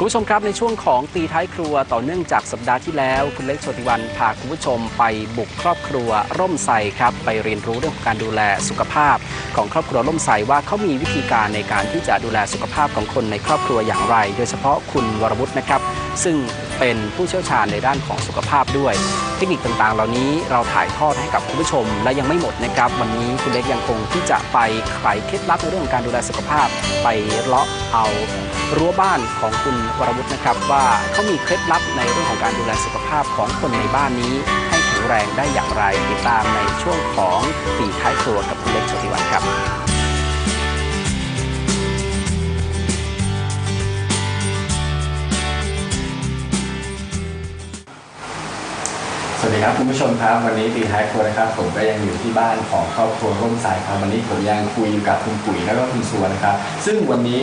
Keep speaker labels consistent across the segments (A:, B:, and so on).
A: คุณผู้ชมครับในช่วงของตีท้ายครัวต่อเนื่องจากสัปดาห์ที่แล้ว คุณเล็กโชติวันพาคุณผู้ชมไปบุกครอบครัวร่มไทรครับ ไปเรียนรู้เรื่องของการดูแลสุขภาพ ของครอบครัวร่มไทรว่าเขามีวิธีการในการที่จะดูแลสุขภาพของคนในครอบครัวอย่างไร โดยเฉพาะคุณวรวุฒินะครับ ซึ่ง เป็นผู้เชี่ยวชาญในด้านของสุขภาพด้วย เทคนิคต่างๆ เหล่านี้เราถ่ายทอดให้กับคุณผู้ชม และยังไม่หมดนะครับ วันนี้คุณเล็กยังคงที่จะไปไขเคล็ดลับในเรื่องของการดูแลสุขภาพ ไปเลาะเอารั้วบ้านของคุณวรวุฒินะครับ ว่าเขามีเคล็ดลับในเรื่องของการดูแลสุขภาพของคนในบ้านนี้ ให้แข็งแรงได้อย่างไรติดตามในช่วงของตีท้ายครัวกับคุณเล็กโชติวันครับ
B: สวัสดีครับคุณผู้ชมครับ วันนี้ตีท้ายครัวนะครับผมก็ยังอยู่ที่บ้านของครอบครัวร่มสายครับวันนี้ผมยังคุยอยู่กับคุณปุ๋ยแล้วก็คุณสวนนะครับซึ่งวันนี้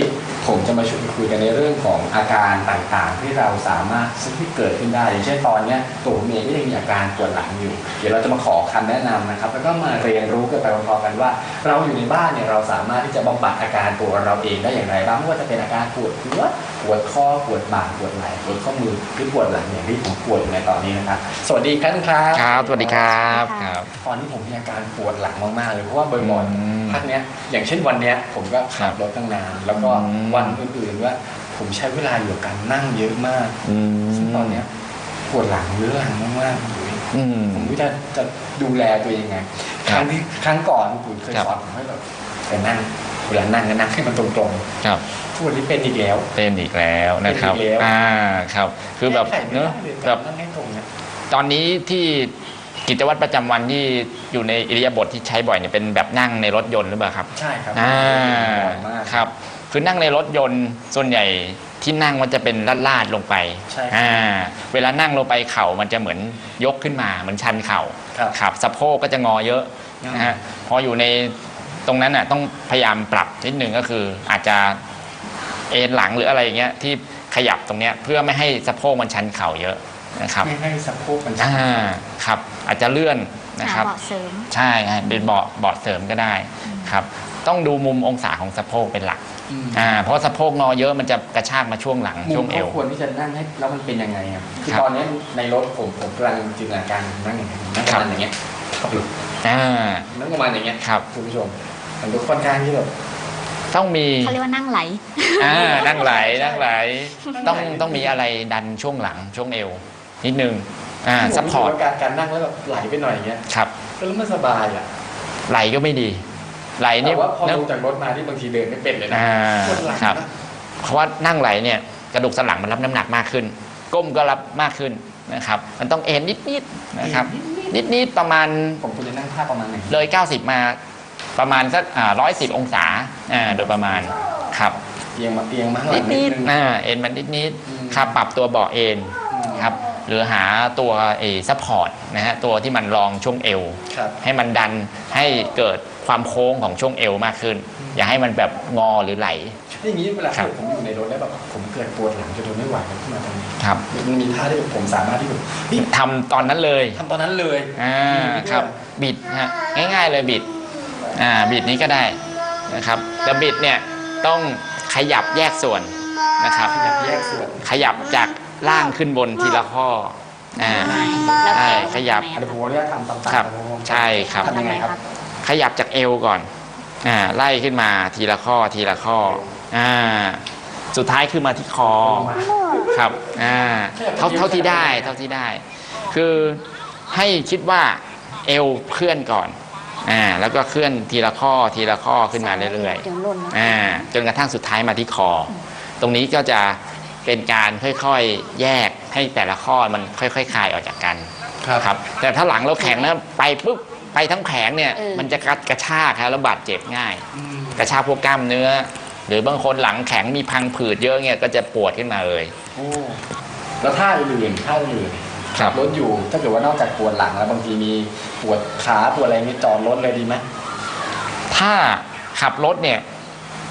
B: ผมจะมาชวนคุยกันในเรื่องของอาการต่างๆ ที่เราสามารถซึ่งที่เกิดขึ้นได้ อย่างเช่นตอนเนี้ยตัวผมเองก็ยังมีอาการปวดหลังอยู่ เดี๋ยวเราจะมาขอคำแนะนำนะครับ แล้วก็มาเรียนรู้กันไปพร้อมๆกันว่า เราอยู่ในบ้านเนี่ยเราสามารถที่จะบำบัดอาการปวดเราเองได้อย่างไรบ้างไม่ว่าจะเป็นอาการปวดหัวปวดข้อปวดบ่าปวดไหล่ปวดข้อมือหรือปวดหลังอย่างที่ผมปวดอยู่ในตอนนี้นะครับสวัสดีครับครับ
C: ครับสวัสดีครับครับ
B: ตอนนี้ผมมีอาการปวดหลังมากๆเลยเพราะว่าบ่อย
C: อืม
B: ๆพักเนี้ยอย่างเช่นวันเนี้ยผมก็ขับ
C: ครับ
B: รถตั้งนานแล้วก็
C: อืม
B: วันอื่นๆว่า ผมใช้เวลาอยู่กับการนั่งเยอะมาก
C: อืม
B: ซึ่งตอนเนี้ยปวดหลังเรื้อรังมากๆเลย
C: อืม
B: ผมไม่รู้จะจะดูแลตัวเองยังไง
C: ค
B: ครับรั้งที่ครั้งก่อนคุณปุ๋ยเคย
C: ครับ
B: สอนผมให้แบบไปนั่งเวลานั่งก็นั่งให้มันตรง
C: ครับ
B: ๆทุกวันนี้เป็นอีกแล้ว
C: เป็นอีกแล้วนะครับ
B: เป็นอีกแล้ว
C: อ่า ครับ คือแบบ
B: แก้ไขไม่
C: เนอะ
B: ได้เลย
C: แบบ
B: นั่งให้ตรงเนี่ย
C: ตอนนี้ที่กิจวัตรประจำวันที่อยู่ในอิริยาบถที่ใช้บ่อยเนี่ยเป็นแบบนั่งในรถยนต์หรือเปล่าครับ
B: ใช่ครับ
C: อ่า
B: บ่อยมาก
C: ครับ คือนั่งในรถยนต์ส่วนใหญ่ที่นั่งมันจะเป็นลาดๆลงไป
B: ใช่ครับ
C: อ่าเวลานั่งลงไปเข่ามันจะเหมือนยกขึ้นมาเหมือนชันเข่า
B: ครับ
C: ครับสะโพกก็จะงอเยอะ
B: อืม
C: นะฮะพออยู่ในตรงนั้นน่ะต้องพยายามปรับนิดหนึ่งก็คืออาจจะเอ็นหลังหรืออะไรอย่างเงี้ยที่ขยับตรงเนี้ยเพื่อไม่ให้สะโพกมันชันเข่าเยอะนะครับ
B: ไม่ให้สะโพกมัน
C: อ่าครับอาจจะเลื่อนนะครับ
D: หาเบาะเสริม
C: ใช่ฮะเป็นเบาะเบาะเสริมก็ได้ครับ ต้องดูมุมองศาของสะโพกเป็นหลัก
B: อืม
C: อ่าเพราะสะโพกงอเยอะมันจะกระชากมาช่วงหลัง
B: มุ
C: ช่ว
B: ม
C: งเอ
B: เขา
C: ว
B: ควรที่จะนั่งให้แล้วมันเป็นยังไงครับคือ
C: ครับ
B: ตอนนี้ในรถผมผมกำลังจินตนาการนั่งอย่างนี้นั่งประมาณอย่างเงี้ยขับรถ
C: อ่า
B: นั่งประมาณอย่างเงี้ย
C: ครับ
B: คุณผู้ชมมันก็ค่อนข้างที่แบบ
C: ต้องมี
D: เขาเรียกว่านั่งไหล
C: อ่านั่งไหลนั่งไหล
B: นั่งไหล
C: ต้องต้องมีอะไรดันช่วงหลังช่วงเอว นิดนึงอ่า
B: ผม
C: ซัพพอร์ต
B: สึกว่าการการนั่งแล้วแบบไหลไปหน่อยอย่างเงี้ย
C: ครับ
B: แล้วมันสบายอะ
C: ไหลก็ไม่ดี ไหลนี่
B: แต่ว่าพอ
C: เน
B: ล
C: อะ
B: งจากรถมาที่บางทีเดินไม่เป็นเลยนะ
C: อ่า
B: ปวดหลัง
C: ครับ
B: นะ
C: เพราะว่านั่งไหลเนี่ยกระดูกสันหลังมันรับน้ำหนักมากขึ้น ก้มก็รับมากขึ้นนะครับ มันต้องเอ็นนิดๆนะครับนิดๆประมาณ
B: ผมควรจะนั่งท่าประมาณไหน
C: เลย 90 มาประมาณสักร้อยสิบองศาอ่าโดยประมาณครับ
B: เอียงมาเอียงมาข้างหลั
C: นิ
B: ง
C: ด
B: นิ
C: นิ
B: ด
C: ด
B: นึง
C: อ่าเอ็นมันนิดนิด
B: อืม
C: ครับปรับตัวเบาะเอ็น
B: อืม
C: ครับหรือหาตัวเอซัพพอร์ตนะฮะตัวที่มันรองช่วงเอว
B: ครับ
C: ให้มันดันให้เกิด ความโค้งของช่วงเอวมากขึ้น อย่าให้มันแบบงอหรือไหล
B: อย่างนี้เวลา
C: ครับ
B: ผมอยู่ในรถแล้วแบบผมเกิดปวดหลังจนทนไม่ไหวแล้วขึ้นมาตรงนี้
C: ครับ
B: มันมีท่าที่แบบผมสามารถที่แบบเฮ้ย
C: ทำตอนนั้นเลย
B: ทำตอนนั้นเลย
C: อ่าครับบิดฮะง่ายๆเลยบิดอ่าบิดนี้ก็ได้นะครับแต่บิดเนี่ยต้องขยับแยกส่วนนะครับ
B: ขยับแยกส่วน
C: ขยับจากล่างขึ้นบนทีละข้ออ่า
D: แล้ว
C: ใช่
D: แกะ
C: ขยับ
B: เดี๋ยวผมขออนุญาตทำตามๆ
C: ครับ
B: นะผม
C: ใช่ครับ
B: ทำยังไงครับ
C: ขยับจากเอวก่อนอ่าไล่ขึ้นมาทีละข้อทีละข้ออ่าสุดท้ายคือมาที่คอครับอ่าเท่าเท่าที่ได้ เท่าที่ได้ คือให้คิดว่าเอวเคลื่อนก่อนอ่าแล้วก็เคลื่อนทีละข้อทีละข้อขึ้นมาเรื่อย
D: เดี๋ยวหล่นนะ
C: ๆอ่าจนกระทั่งสุดท้ายมาที่คอ ตรงนี้ก็จะเป็นการค่อยๆแยกให้แต่ละข้อมันค่อยๆคลายออกจากกัน
B: ครับ
C: ครับแต่ถ้าหลังเราแข็งนะไปปุ๊บ ไปทั้งแผงเนี่ย
D: เออ
C: มันจะกระกระชากครับแล้วบาดเจ็บง่าย
B: อืม
C: กระชากพวกกล้ามเนื้อ หรือบางคนหลังแข็งมีพังผืดเยอะเนี่ยก็จะปวดขึ้นมาเลย
B: โอ้แล้วท่าอื่นๆท่าอื่น
C: ครับ
B: รถอยู่ ถ้าเกิดว่านอกจากปวดหลังแล้วบางทีมีปวดขาปวดอะไรนี่จอดรถเลยดีไหม
C: ถ้าขับรถเนี่ย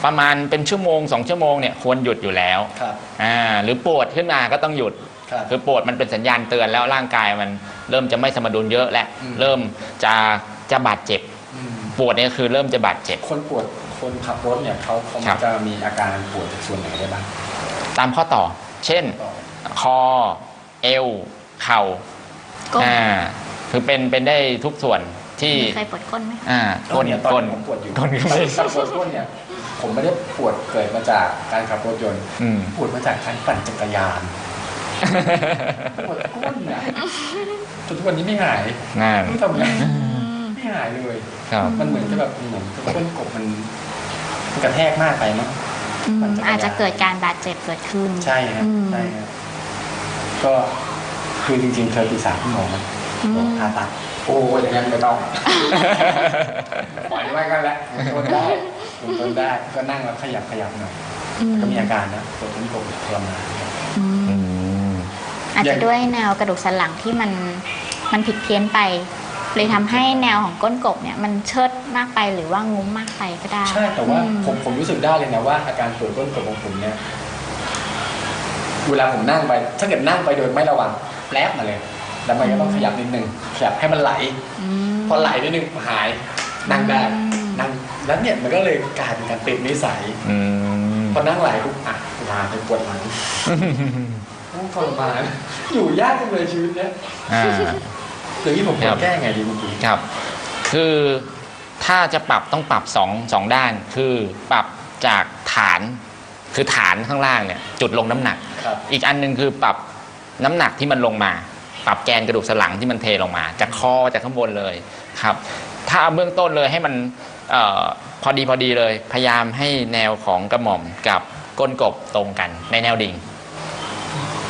C: ประมาณเป็นชั่วโมงสองชั่วโมงเนี่ยควรหยุดอยู่แล้ว
B: ครับ
C: อ่าหรือปวดขึ้นมาก็ต้องหยุด
B: ครับ
C: คือปวดมันเป็นสัญญาณเตือนแล้วร่างกายมันเริ่มจะไม่สมดุลเยอะและ
B: อืม
C: เริ่มจะจะบาดเจ็บ
B: อืม
C: ปวดเนี่ยคือเริ่มจะบาดเจ็บ
B: คนปวดคนขับรถเนี่ยเขาเขา
C: ครับ
B: จะมีอาการปวดจากส่วนไหนได้บ้าง
C: ตามข้อต่อ เช่นคอ เอว เข่า
D: ก้น
C: อ่าคือเป็นเป็นได้ทุกส่วนที่
D: เคยปวดก้นไหมคะ
C: อ่า
B: ก้
C: ก้
B: น
C: น
B: เนี่ยตอน
C: ก้น
B: นี้ผมปวดอยู่
C: ก้นก็ไม่
B: ตอนปวดก้นเนี่ยผมไม่ได้ปวดเกิดมาจากการขับรถยนต์
C: อืม
B: ปวดมาจากการปั่นจักรยาน ปวดก้นเนี่ยจนทุกวันนี้ไม่หาย
C: นั่น
B: ไม่รู้ทำไงไม่หายเลย
C: ครับ
B: มันเหมือนจะแบบเหมือนก้นกบมันมันกระแทกมากไปมั้ง
D: อืม
B: ปั่นจักรยาน
D: อาจจะเกิดการบาดเจ็บเกิดขึ้น
B: ใช่ฮะ
D: อืม
B: ใช่ฮะก็คือจริงๆเคยปรึกษาคุณหมอมัน
D: อืม
B: บอกผ่าตัดโอ้ยอย่างนั้นไม่ต้องปล่อยไว้กันแหละทนได้ทนได้ก็นั่งแล้วขยับขยับหน่อย
D: อืม
B: ก็มีอาการนะปวดท้องกบทรมาน
D: อืม
C: อืม
D: อาจ
B: อย่า
D: จะ
B: ง
D: ด้วยแนวกระดูกสันหลังที่มันมันผิดเพี้ยนไป เลยทำให้แนวของก้นกบเนี่ยมันเชิดมากไปหรือว่างุ้มมากไปก็ได้
B: ใช่แต่ว่า
D: อืม
B: ผมผมรู้สึกได้เลยนะว่าอาการปวดก้นกบของผมเนี่ยเวลาผมนั่งไป ถ้าเกิดนั่งไปโดยไม่ระวังแลบมาเลย แล้วมันก็ต้องขยับนิดนึงขยับให้มันไหล
D: อืม
B: พอไหลนิดนึงหายนั่งได้
D: อืม
B: นั่งแล้วเนี่ยมันก็เลยกลายเป็นการติดนิสัย
C: อืม
B: พอนั่งไหลปุ๊บอะลาไปปวดหลังโอ้ ทรมาน อยู่ยากจังเลยชีวิตเนี้ย
C: อ่า
B: อย่างนี้ผม
C: ครั
B: ควร
C: บ
B: แก้ไงดีคุณปุ๋ย
C: ครับ คือถ้าจะปรับต้องปรับสองสองด้าน คือปรับจากฐาน คือฐานข้างล่างเนี่ยจุดลงน้ำหนัก
B: ครับ
C: อีกอันหนึ่งคือปรับน้ำหนักที่มันลงมา ปรับแกนกระดูกสันหลังที่มันเทลงมา จากคอจากข้างบนเลยครับ ถ้าเอาเบื้องต้นเลยให้มันเออพอดีพอดีเลย พยายามให้แนวของกระหม่อมกับก้นกบตรงกันในแนวดิ่ง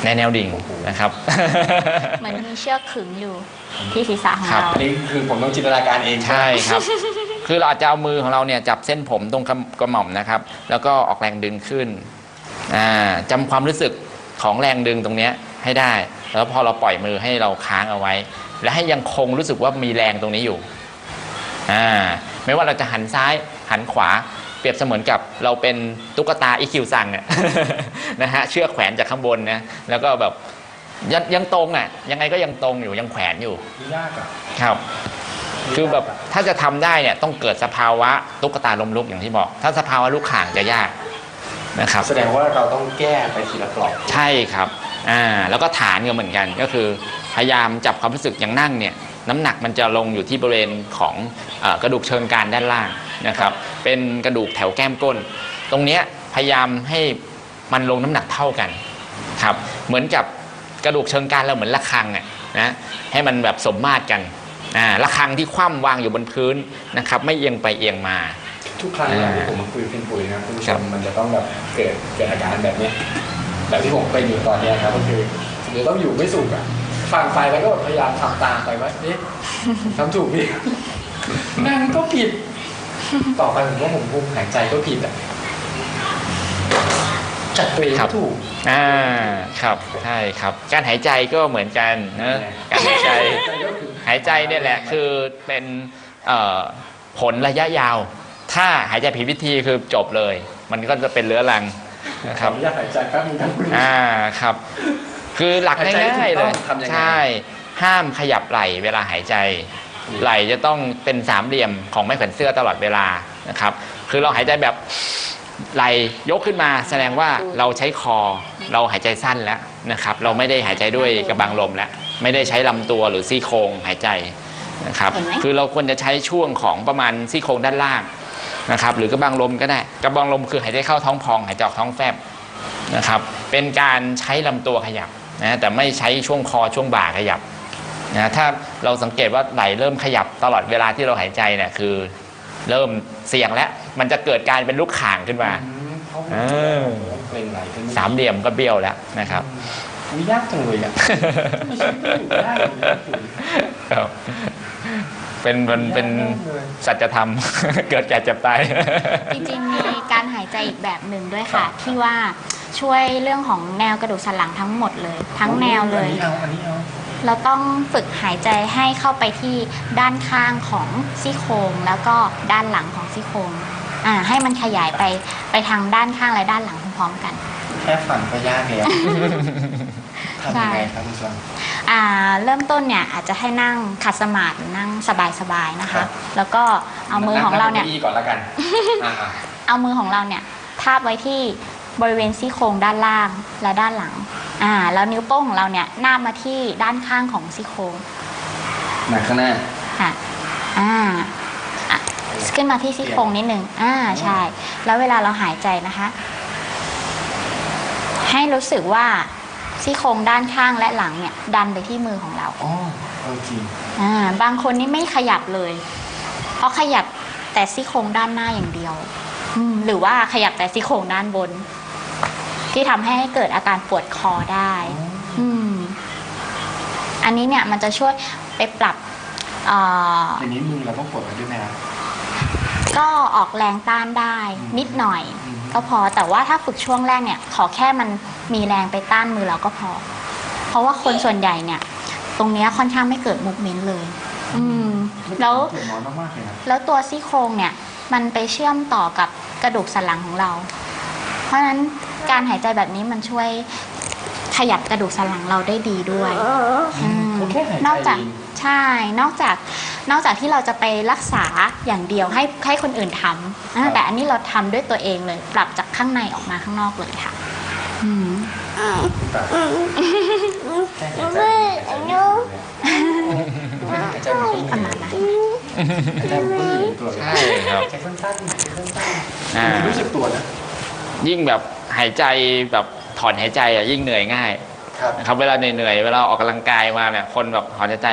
C: ในแนวดิ่งนะครับ
D: เหมือนมีเชือกขึงอยู่ที่ศีรษะของ
C: ครับ
D: เรา
B: อันนี้คือผมต้องจินตนาการเอง
C: ใช่ครับ คือเราอาจจะเอามือของเราเนี่ยจับเส้นผมตรงกระกระหม่อมนะครับ แล้วก็ออกแรงดึงขึ้นอ่าจำความรู้สึกของแรงดึงตรงเนี้ยให้ได้ แล้วพอเราปล่อยมือให้เราค้างเอาไว้ และให้ยังคงรู้สึกว่ามีแรงตรงนี้อยู่อ่าไม่ว่าเราจะหันซ้ายหันขวาเปรียบเสมือนกับเราเป็นตุ๊กตาอีคิวซังอะนะฮะเชือกแขวนจากข้างบนนะแล้วก็แบบยังยังตรงอะยังไงก็ยังตรงอยู่ยังแขวนอยู่
B: ยากอะ
C: ครับคือแบบถ้าจะทำได้เนี่ยต้องเกิดสภาวะตุ๊กตาลมลุกอย่างที่บอก ถ้าสภาวะลูกข่างจะยากนะครับ
B: แสดงว่าเราต้องแก้ไปทีละปลอก
C: ใช่ครับอ่าแล้วก็ฐานก็เหมือนกันก็คือพยายามจับความรู้สึกอย่างนั่งเนี่ยน้ำหนักมันจะลงอยู่ที่บริเวณของเออกระดูกเชิงกรานด้านล่าง นะครับ เป็นกระดูกแถวแก้มก้น ตรงเนี้ยพยายามให้มันลงน้ำหนักเท่ากันครับเหมือนกับกระดูกเชิงกรานเราเหมือนระฆังอะนะให้มันแบบสมมาตรกันอ่าระฆังที่คว่ำวางอยู่บนพื้นนะครับ ไม่เอียงไปเอียงมา
B: ทุกครั้งเวลาที่ผมมาคุยกับคุณปุ๋ยนะครับคุณผู้ชมมันจะต้องแบบเกิดเกิดอาการแบบเนี้ยแบบที่ผมเป็นอยู่ตอนเนี้ยครับก็คือเดี๋ยวต้องอยู่ไม่สุขอะฟังไปแล้วก็พยายามทำตามไปว่าเอ๊ะทำถูกพี่นั่งก็ผิด ต่อไปผมว่าผมคงหายใจก็ผิดอะจัดตัวเอง
C: ครั
B: ก็
C: บ
B: ถูก
C: อ่าครับใช่ครับ การหายใจก็เหมือนกันนะการหายใจหายใจเนี่ยแหละคือเป็นเอ่อผลระยะยาว ถ้าหายใจผิดวิธีคือจบเลย มันก็จะเป็นเรื้อรังนะ
B: ข
C: ค
B: อ
C: รับ
B: อนุญาตหายใจแป๊บนึงครับคุณ
C: อ่าครับ คือหลัก
B: หายใจ
C: ง่ายๆ
B: ถู
C: เล
B: กต้
C: ย
B: องทำยังไง
C: ใช่ ห้ามขยับไหล่เวลาหายใจ ไหล่จะต้องเป็นสามเหลี่ยมของไม้แขวนเสื้อตลอดเวลานะครับ คือเราหายใจแบบไหล่ยกขึ้นมาแสดงว่าเราใช้คอเราหายใจสั้นแล้วนะครับ เราไม่ได้หายใจด้วยกระบังลมแล้ว ไม่ได้ใช้ลำตัวหรือซี่โครงหายใจนะครับ
D: เห็นไหม
C: คือเราควรจะใช้ช่วงของประมาณซี่โครงด้านล่างนะครับ หรือกระบังลมก็ได้กระบังลมคือหายใจเข้าท้องพอง หายใจออกท้องแฟบนะครับ เป็นการใช้ลำตัวขยับนะแต่ไม่ใช้ช่วงคอช่วงบ่าขยับ นะถ้าเราสังเกตว่าไหลเริ่มขยับตลอดเวลาที่เราหายใจเนี่ยคือ เริ่มเสี่ยงแล้ว มันจะเกิดการเป็นลูกข่างขึ้นมา
B: อืมเขา
C: เออ
B: เกรงไหลขึ้น
C: สามเหลี่ยมก็เบี้ยวแล้วนะครับ
B: อุ๊ยยากจังเลยอะไม่ใช่ไม่อยู่ได้เลยนะคุณ
C: ครับเป็นมันเป็น
B: ยากมากเลย
C: สัจธรรม เกิดแก่เจ็บตาย
D: จริงๆ มีการหายใจอีกแบบหนึ่งด้วยค่ะ ที่ว่าช่วยเรื่องของแนวกระดูกสันหลังทั้งหมดเลย ทั้งแนวเลย
B: อันนี้เอาอันนี้เอา
D: เราต้องฝึกหายใจให้เข้าไปที่ด้านข้างของซี่โครงแล้วก็ด้านหลังของซี่โครงอ่าให้มันขยายไปไปทางด้านข้างและด้านหลังพร้อมๆกัน
B: แค่ฝันก็ยากแล้วทำยังไง
D: ใช่
B: ครับคุณชวน
D: อ่าเริ่มต้นเนี่ยอาจจะให้นั่งขัดสมาธิหรือนั่งสบายๆนะ
B: ครั
D: คะ
B: บ
D: แล้วก็เอามือของเราเนี่ย
B: ก้อี้ก่อนละกันอ่า
D: เอามือของเราเนี่ยทาบไว้ที่บริเวณซี่โครงด้านล่างและด้านหลัง อ่า แล้วนิ้วโป้งของเราเนี่ยนาบมาที่ด้านข้างของซี่โครง
B: มาข้างหน้า
D: ค่ะอ่าอะขึ้นมาที่ซี่โครงนิดนึงอ่าใช่ แล้วเวลาเราหายใจนะคะ ให้รู้สึกว่าซี่โครงด้านข้างและหลังเนี่ย ดันไปที่มือของเรา
B: อ๋อโอเค
D: อ่าบางคนนี่ไม่ขยับเลย เพราะขยับแต่ซี่โครงด้านหน้าอย่างเดียวอืมหรือว่าขยับแต่ซี่โครงด้านบน ที่ทำให้เกิดอาการปวดคอได้อืมอันนี้เนี่ยมันจะช่วยไปปรับเอ่อ
B: อย่างนี้มือเราต้องกดไว้ด้วยไหมครับ
D: ก็ออกแรงต้านได้
B: อืม
D: นิดหน่อย
B: อืม
D: ก็พอแต่ว่าถ้าฝึกช่วงแรกเนี่ย ขอแค่มันมีแรงไปต้านมือเราก็พอ เพราะว่าคนส่วนใหญ่เนี่ย ตรงเนี้ยค่อนข้างไม่เกิดมูฟเมนต์เลย อืม แล้ว
B: เจ็บน้อยมากๆเลยนะ
D: แล้วตัวซี่โครงเนี่ย มันไปเชื่อมต่อกับกระดูกสันหลังของเรา เพราะฉะนั้น การหายใจแบบนี้มันช่วยขยับกระดูกสันหลังเราได้ดีด้วยอืม
B: แค่หายใจ
D: นอกจาก
B: เอง
D: ใช่ นอกจาก นอกจากที่เราจะไปรักษาอย่างเดียวให้ให้คนอื่นทำอ่าแต่อันนี้เราทำด้วยตัวเองเลย ปรับจากข้างในออกมาข้างนอกเลยค่ะ อืม
B: แต่แค่หายใจหายใจไม่ถึงเลยหายใจมันก็เหนื่อย
D: ประมาณนั้น
B: หายใจมันก็เหนื่อยตัวเลย
C: ใช่ครับ
B: หายใจสั้นๆหายใจสั้น
C: อ่า
B: ๆรู้สึกตัวนะ
C: ยิ่งแบบ หายใจแบบถอนหายใจอะยิ่งเหนื่อยง่าย
B: ครับ
C: นะครับเวลาเหนื่อยๆเวลาออกกำลังกายมาเนี่ยคนแบบถอนหายใจ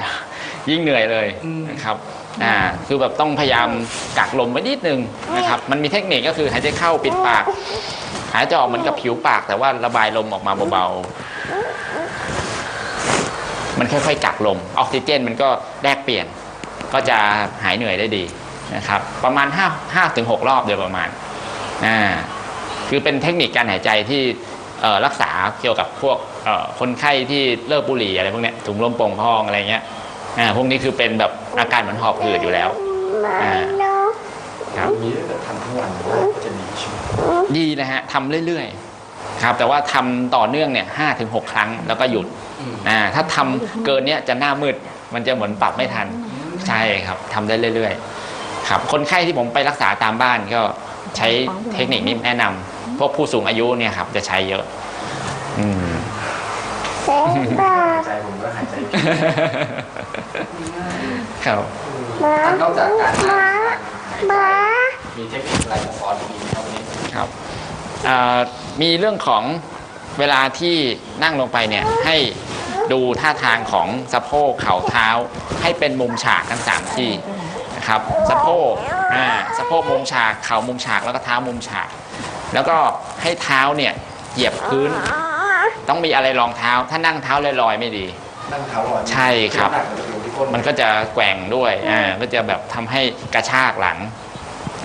C: ยิ่งเหนื่อยเลย
B: อืม
C: นะครับอ่าคือแบบต้องพยายามกักลมไว้นิดนึงนะครับมันมีเทคนิคก็คือหายใจเข้าปิดปาก หายใจออกเหมือนกับผิวปาก แต่ว่าระบายลมออกมาเบาๆมันค่อยๆกักลมออกซิเจนมันก็แลกเปลี่ยน ก็จะหายเหนื่อยได้ดีนะครับประมาณ5 5ถึง6รอบโดยประมาณอ่า คือเป็นเทคนิคการหายใจที่เอ่อรักษาเกี่ยวกับพวกเอ่อคนไข้ที่เลิกบุหรี่อะไรพวกเนี้ยถุงลมโป่งพองอะไรเงี้ยอ่าพวกนี้คือเป็นแบบอาการเหมือนหอบหืดอยู่แล้วอ่าครับ
B: มีถ้าเกิดทำทั้งวันจะดีใช่ไหม
C: ดีนะฮะทำเรื่อยๆครับ แต่ว่าทำต่อเนื่องเนี่ยห้าถึงหกครั้งแล้วก็หยุดอ่าถ้าทำเกินเนี้ยจะหน้ามืด มันจะเหมือนปรับไม่ทันใช่ครับทำได้เรื่อยๆ ครับ คนไข้ที่ผมไปรักษาตามบ้านก็ใช้เทคนิคนี้แนะนำ พวกผู้สูงอายุเนี่ยครับ จะใช้เยอะอืม
B: หายใจผมก็หายใจผิด
C: ครับ
B: นอกจากการนั่งการหายใจมีเทคนิคอะไรมาสอนอีกไหมครับวันนี้
C: ครับอ่ามีเรื่องของเวลาที่นั่งลงไปเนี่ยให้ดูท่าทางของสะโพกเข่าเท้า ให้เป็นมุมฉากทั้งสามที่นะครับสะโพกอ่าสะโพกมุมฉากเข่ามุมฉากแล้วก็เท้ามุมฉาก แล้วก็ให้เท้าเนี่ยเหยียบพื้น ต้องมีอะไรรองเท้า ถ้านั่งเท้าลอยๆไม่ดี
B: นั่งเท้าลอย
C: ใช่ครับ
B: น้ำหนักมันจะลงที่ก้น
C: มันก็จะแกว่งด้วยอ่าก็จะแบบทำให้กระชากหลัง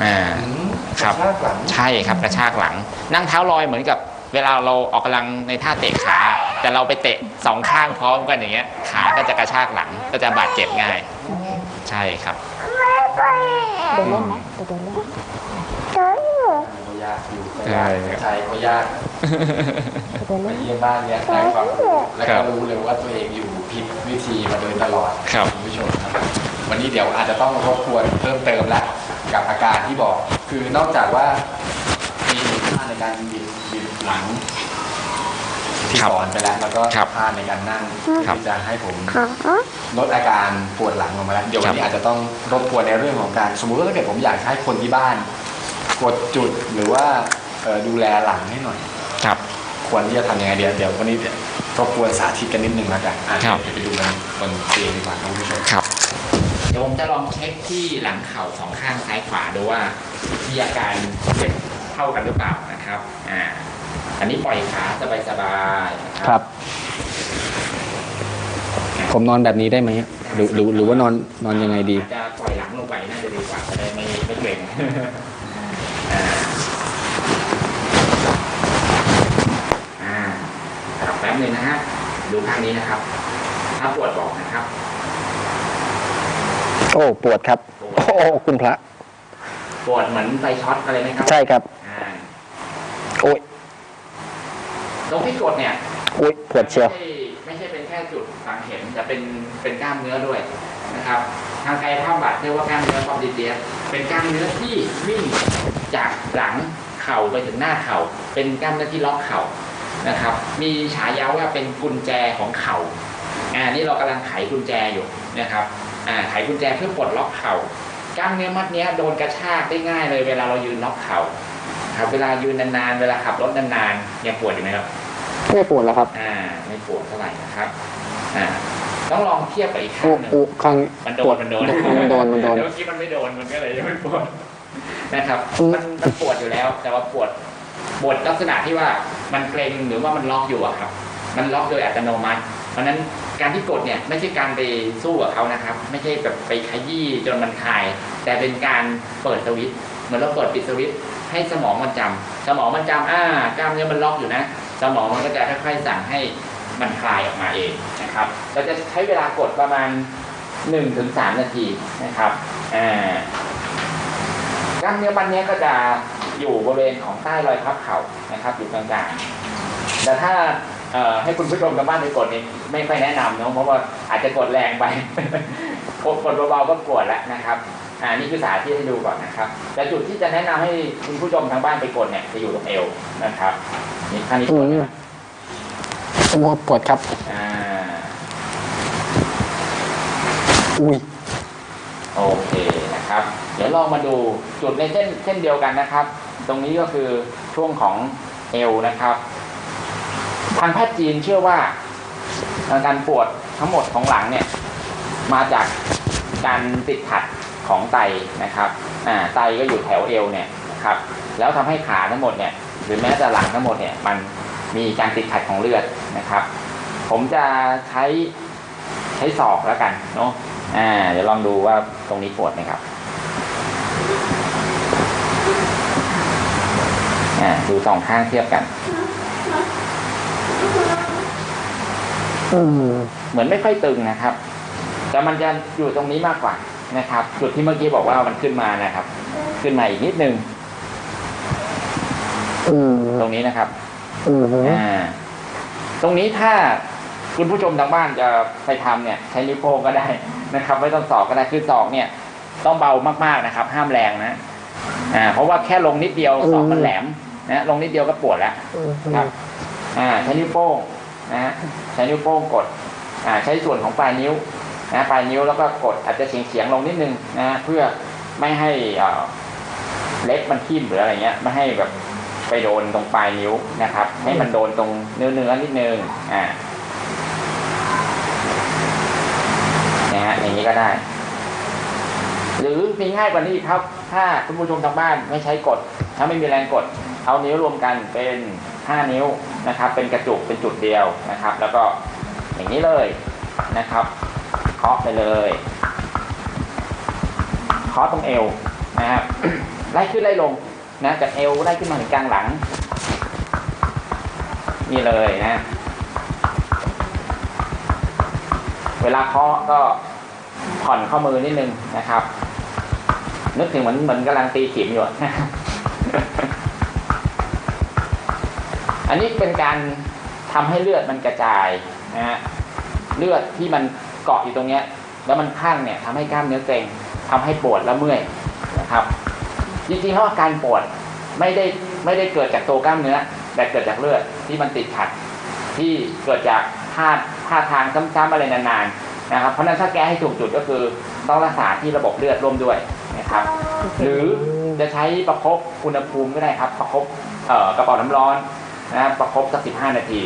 C: อ่า
B: อืม
C: ครับ
B: กะชากหลัง
C: ใช่ครับกระชากหลัง นั่งเท้าลอยเหมือนกับเวลาเราออกกำลังในท่าเตะขา แต่เราไปเตะสองข้างพร้อมกันอย่างเงี้ยขาก็จะกระชากหลังก็จะบาดเจ็บง่าย ใช่ครับ
D: เดินเล่นไหมเดี๋ยวเดินเล่น
B: ก็ ยากอยู่ก็
C: ใช่
B: ยากใจก็ยาก
D: เดิน
B: ไป
D: เล่น
B: เยี่ยมบ้านเนี้ยได้ความรู้และ
C: ครั
B: ก็
C: บ
B: รู้เลยว่าตัวเองอยู่ผิดวิธีมาโดยตลอด
C: ครับ
B: ณผู้ชมครับวันนี้เดี๋ยวอาจจะต้องรบกวนเพิ่มเติมแล้วกับอาการที่บอก คือนอกจากว่ามีท่าในการบิดบิดหลังที่
C: ครับ
B: สอนไปแล้วแล้วก็
C: ครับ
B: ท่าในการนั่ง
C: ครับ
B: ที่จะให้ผมลดอาการปวดหลังลงมาแล้วเดี๋ยววันนี้อาจจะต้องรบกวนในเรื่องของการ สมมุติว่าถ้าเกิดผมอยากให้คนที่บ้าน กดจุดหรือว่าเอ่อดูแลหลังให้หน่อย
C: ครับ
B: ควรที่จะทำยังไงเดี๋ยวเดี๋ยววันนี้เดี๋ยวรบกวนสาธิตกันนิดนึงแล้วกันอะ
C: ครับ
B: เดี๋ยวไปดูกันบนเตียงดีกว่าครับคุณผู้ชม
C: ครับ เดี๋ยวผมจะลองเช็คที่หลังเข่าสองข้างซ้ายขวาดูว่ามีอาการเจ็บเท่ากันหรือเปล่านะครับ อ่า อันนี้ปล่อยขาสบายๆนะ
A: ครับ ผมนอนแบบนี้ได้ไหมหรือหรือหรือว่านอนนอนยังไงดี
C: จะปล่อยหลังลงไปน่าจะดีกว่าจะได้ไม่ไม่เกร็งอ่าอ่าครับแป๊บหนึงนะฮะดูข้างนี้นะครับ ถ้าปวดบอกนะครับ
A: โอ้ปวดครับ โอ้คุณพระ
C: ปวดเหมือนไฟช็อตอะไรไหมครับ
A: ใช่ครับโอ้ย
C: ตรงที่กดเนี่ย
A: โอ้ยปวดเชียว
C: ไม่ใช่เป็น ค่จุดฝังเข็มแต่เป็นเป็นกล้ามเนื้อด้วยนะครับ ทางกายภาพบำบัดเรียกว่ากล้ามเนื้อคอมดิเดียเป็นกล้ามเนื้อที่วิ่งจากหลังเข่าไปถึงหน้าเข่า เป็นกล้ามเนื้อที่ล็อกเข่านะครับ มีฉายาว่าเป็นกุญแจของเข่าอ่านี่เรากำลังไขกุญแจอยู่นะครับอ่าไขกุญแจเพื่อปลดล็อกเข่ากล้ามเนื้อมัดเนี้ยโดนกระชากได้ง่ายเลย เวลาเรายืนล็อกเข่าครับเวลายืนนานๆ เวลาขับรถนานๆยังปวดอยู่ไหมครับ
E: ไม่ปวดแล้วครับ
C: อ่า ไม่ปวดเท่าไหร่นะครับ อ่า ต้องลองเทียบกับอีกข้า
E: อุ
C: งหนึ่ง
E: อุครั้ง
C: มันโด
E: ปวนด
C: มันโดน
E: มันโดนมันโดน
C: เดี๋ยวเมื่อกี้มันไม่โดน มันก็เลยยังไม่ปวดนะครับ
E: อืม
C: มันมันปวดอยู่แล้ว แต่ว่าปวดปวดลักษณะที่ว่ามันเกร็งหรือว่ามันล็อกอยู่อะครับ มันล็อกโดยอัตโนมัติ เพราะฉะนั้นการที่กดเนี่ยไม่ใช่การไปสู้กับเขานะครับ ไม่ใช่แบบไปขยี้จนมันคลาย แต่เป็นการเปิดสวิตช์ เหมือนเราเปิดปิดสวิตช์ให้สมองมันจำสมองมันจำอ่ากล้ามเนื้อมันล็อกอยู่นะ สมองมันก็จะค่อยๆสั่งให้มันคลายออกมาเองนะครับเราจะใช้เวลากดประมาณ 1-3ถึงนาทีนะครับอ่ากล้ามเนื้อมันเนี้ก็จะอยู่บริเวณของใต้รอยพับเข่านะครับ อยู่กลางๆ แต่ถ้าให้คุณผู้ชมทางบ้านไปกดนี่ไม่ค่อยแนะนำเนาะเพราะว่าอาจจะกดแรงไปกดกดเบาๆก็ปวดแล้วนะครับ อ่านี่คือสาธิตให้ดูก่อนนะครับ แต่จุดที่จะแนะนำให้คุณผู้ชมทางบ้านไปกดเนี่ยจะอยู่ตรงเอวนะครับนี่ท่านี้
E: อื
C: กด
E: ม
C: นะ
E: โอ้ปวดครับ
C: อ่า
E: อุ้ย
C: โอเคนะครับ เดี๋ยวลองมาดูจุดในเส้นเส้นเดียวกันนะครับ ตรงนี้ก็คือช่วงของเอวนะครับ ทางแพทย์จีนเชื่อว่าอาการปวดทั้งหมดของหลังเนี่ย มาจากการติดขัด ของไตนะครับอ่าไตก็อยู่แถวเอวเนี่ยนะครับแล้วทำให้ขาทั้งหมดเนี่ยหรือแม้แต่หลังทั้งหมดเนี่ยมันมีการติดขัดของเลือดนะครับ ผมจะใช้ใช้ศอกแล้วกันเนาะอ่าเดี๋ยวลองดูว่าตรงนี้ปวดไหมครับอ่าดูสองข้างเทียบกัน
E: อืม
C: เหมือนไม่ค่อยตึงนะครับ แต่มันจะอยู่ตรงนี้มากกว่า นะครับ จุดที่เมื่อกี้บอกว่ามันขึ้นมานะครับ ขึ้นมาอีกนิดนึง
E: อืม
C: ตรงนี้นะครับ
E: อืม
C: อ่าตรงนี้ถ้าคุณผู้ชมทางบ้านจะไปทำเนี่ย ใช้นิ้วโป้งก็ได้นะครับ ไม่ต้องสอกก็ได้คือสอกเนี่ย ต้องเบามากๆนะครับ ห้ามแรงนะอ่า เพราะว่าแค่ลงนิดเดียวสอกมันแหลมนะลงนิดเดียวก็ปวดแล้วครับอ่า ใช้นิ้วโป้งนะฮะใช้นิ้วโป้งกด อ่า ใช้ส่วนของปลายนิ้ว นะปลายนิ้วแล้วก็กดอาจจะเฉียงเฉียงๆลงนิดนึงนะฮะเพื่อไม่ให้เอ่อเล็บมันทิ่มหรืออะไรเงี้ยไม่ให้แบบไปโดนตรงปลายนิ้วนะครับ ให้มันโดนตรงเนื้อเนื้อๆนิดนึงอ่านะฮะอย่างนี้ก็ได้ หรือมีง่ายกว่านี้อีกครับ ถ้าคุณผู้ชมทางบ้านไม่ใช้กด ถ้าไม่มีแรงกด เอานิ้วรวมกันเป็น5นิ้วนะครับ เป็นกระจุกเป็นจุดเดียวนะครับ แล้วก็อย่างนี้เลยนะครับเคาะไปเลยเคาะตรงเอวนะครับไล่ขึ้นไล่ลงนะจากเอวไล่ขึ้นมาถึงกลางหลัง นี่เลยนะ เวลาเคาะก็ผ่อนข้อมือนิดนึงนะครับ นึกถึงเหมือนเหมือนกำลังตีขิมอยู่อะอันนี้เป็นการทำให้เลือดมันกระจายนะฮะเลือดที่มัน เกาะอยู่ตรงเนี้ยแล้วมันข้างเนี่ยทำให้กล้ามเนื้อเกร็งทำให้ปวดและเมื่อยนะครับ จริงๆแล้วอาการปวดไม่ได้ไม่ได้เกิดจากตัวกล้ามเนื้อ แต่เกิดจากเลือดที่มันติดขัด ที่เกิดจากท่าท่าทางซ้ำๆอะไรนานๆนะครับ เพราะฉะนั้นถ้าแก้ให้ถูกจุดก็คือต้องรักษาที่ระบบเลือดร่วมด้วยนะครับ หรือจะใช้ประคบอุณหภูมิก็ได้ครับ ประคบเอ่อกระเป๋าน้ำร้อนนะครับประคบสักสิบห้านาที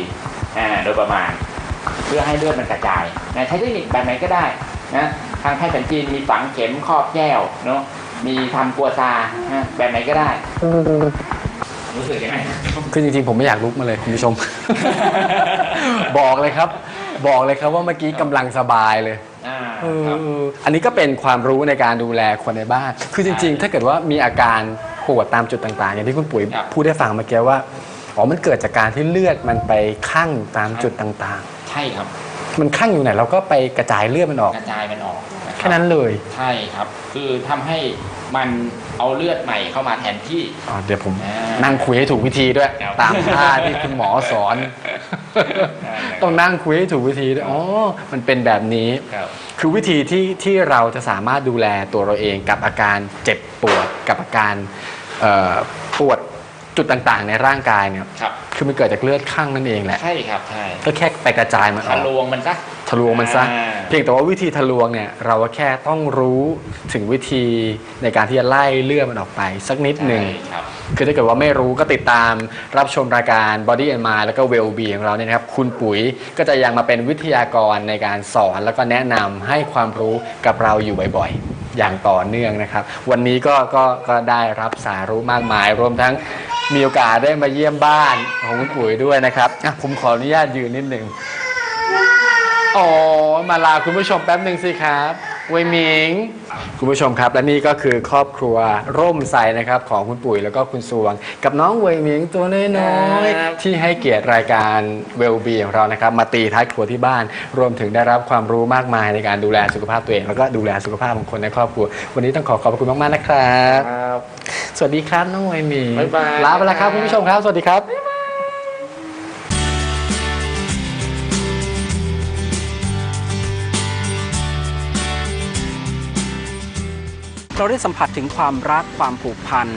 C: อ่าโดยประมาณเพื่อให้เลือดมันกระจายนะใช้เทคนิคแบบไหนก็ได้นะทางแพทย์แผนจีนมีฝังเข็มครอบแก้วเนาะมีทำกัวซานะแบบไหนก็ได้
E: อืม
C: รู้สึกยังไง
A: คือจริงๆ ผมไม่อยากลุกมาเลยคุณผู้ชม บอกเลยครับ บอกเลยครับว่าเมื่อกี้กำลังสบายเลย
C: อ่า
A: เอ
C: ครับ
A: ออันนี้ก็เป็นความรู้ในการดูแลคนในบ้าน คือจริง ๆ ถ้าเกิดว่ามีอาการปวดตามจุดต่างๆ อย่างที่คุณปุ๋ย
C: ครับ
A: พูดได้ฟังเมื่อกี้ว่า อ๋อ มันเกิดจากการที่เลือดมันไปคั่งตามจุดต่าง
C: ใช่ครับ
A: ๆมันคั่งอยู่ไหนเราก็ไปกระจายเลือดมันออก
C: กระจายมันออกะรับ
A: แค่นั้นเลย
C: ใช่ครับ คือทำให้มันเอาเลือดใหม่เข้ามาแทนที่
A: อ๋อเดี๋ยวผม
C: อ่า
A: นั่งคุยให้ถูกวิธีด้วย
C: ครับ
A: ตามท่าที่คุณหมอสอน
C: ได้เลย
A: ต้องนั่งคุยให้ถูกวิธีด้วยอ๋อมันเป็นแบบนี้
C: ครับ
A: คือวิธีที่ที่เราจะสามารถดูแลตัวเราเองกับอาการเจ็บปวดกับอาการเอ่อปวด
B: จุดต่างๆ ในร่างกายเนี่ย
C: ครับ
B: คือมันเกิดจากเลือดข้างนั่นเองแหละ
C: ใช่ครับใช่
B: ก็แค่ไปกระจายมันอ
C: ทะ
B: อก
C: ลวงมันซะ
B: ทะลวงมันซะ
C: อ่า
B: เพียงแต่ว่าวิธีทะลวงเนี่ยเราก็แค่ต้องรู้ถึงวิธีในการที่จะไล่เลือดมันออกไป สักนิดหนึ่ง
C: ใช่ครับ
B: คือถ้าเกิดว่าไม่รู้ก็ติดตามรับชมรายการ Body and Mind แล้วก็ Well Being ของเราเนี่ยนะครับ คุณปุ๋ยก็จะยังมาเป็นวิทยากรในการสอนแล้วก็แนะนำให้ความรู้กับเราอยู่บ่อยๆ อย่างต่อเนื่องนะครับ วันนี้ก็ก็ก็ได้รับสารุมากมาย รวมทั้งมีโอกาสได้มาเยี่ยมบ้านของคุณปุ๋ยด้วยนะครับอะผมขออนุญาตยืนนิดหนึ่งอ๋อมาลาคุณผู้ชมแป๊บหนึ่งสิครับ เวยหมิง คุณผู้ชมครับ และนี่ก็คือครอบครัวร่มใสนะครับ ของคุณปุ๋ยแล้วก็คุณสวง กับน้องเวยหมิงตัวน้อย
C: ครับ
B: ๆที่ให้เกียรติรายการเวลบีของเรานะครับ มาตีท้ายครัวที่บ้าน รวมถึงได้รับความรู้มากมายในการดูแลสุขภาพตัวเอง แล้วก็ดูแลสุขภาพของคนในครอบครัว วันนี้ต้องขอขอบคุณมากๆนะครับ
C: ครับ
B: สวัสดีครับน้องเวยหมิง
C: บ๊ายบาย
B: ลาไปแล้วครับคุณผู้ชมครับ สวัสดีครับ
A: เราได้สัมผัสถึงความรักความผูกพัน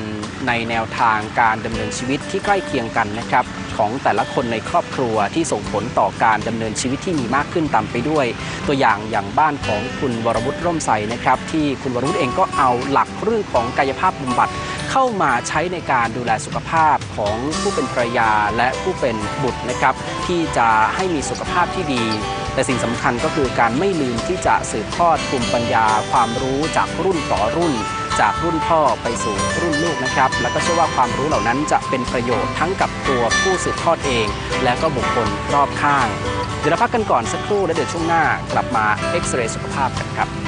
A: ในแนวทางการดำเนินชีวิตที่ใกล้เคียงกันนะครับของแต่ละคนในครอบครัวที่ส่งผลต่อการดำเนินชีวิตที่มีมากขึ้นตามไปด้วย ตัวอย่างอย่างบ้านของคุณวรวุฒิร่มใสนะครับ ที่คุณวรวุฒิเองก็เอาหลักเรื่องของกายภาพบำบัดเข้ามาใช้ในการดูแลสุขภาพของผู้เป็นภรรยาและผู้เป็นบุตรนะครับ ที่จะให้มีสุขภาพที่ดี แต่สิ่งสำคัญก็คือการไม่ลืมที่จะสืบทอดภูมิปัญญา ความรู้จากรุ่นต่อรุ่น จากรุ่นพ่อไปสู่รุ่นลูกนะครับ แล้วก็เชื่อว่าความรู้เหล่านั้นจะเป็นประโยชน์ทั้งกับตัวผู้สืบทอดเอง และก็บุคคลรอบข้าง เดี๋ยวเราพักกันก่อนสักครู่แล้วเดี๋ยวช่วงหน้ากลับมาเอ็กซเรย์สุขภาพกันครับ